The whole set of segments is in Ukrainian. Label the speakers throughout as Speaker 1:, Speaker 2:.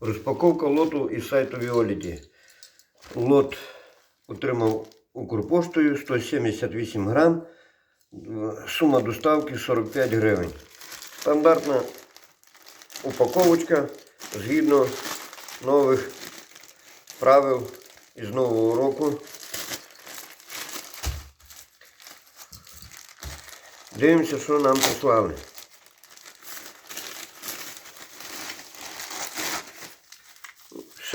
Speaker 1: Розпаковка лоту із сайту Violet. Лот отримав Укрпоштою 178 грам. Сума доставки 45 гривень. Стандартна упаковочка згідно нових правил із нового року. Дивимося, що нам прислали.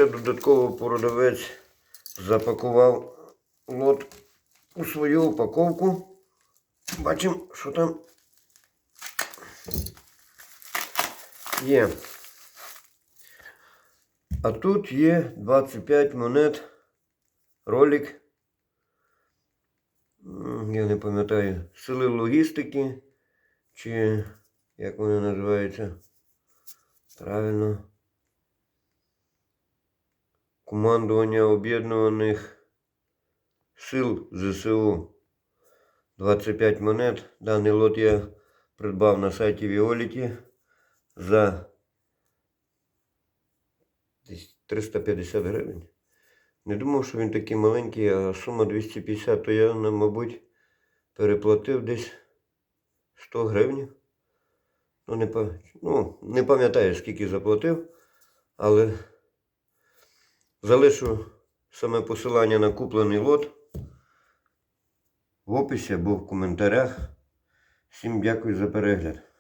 Speaker 1: Ще додатково продавець запакував лот у свою упаковку. Бачимо, що там є. А тут є 25 монет, ролик. Я не пам'ятаю, сили логістики, чи як вони називаються правильно. Командування Об'єднаних сил ЗСУ 25 монет. Даний лот я придбав на сайті Віоліті за 350 гривень. Не думав, що він такий маленький, а сума 250, то я, ну, мабуть, переплатив десь 100 гривень. Ну, не, ну, не пам'ятаю, скільки заплатив, але залишу саме посилання на куплений лот в описі або в коментарях. Всім дякую за перегляд.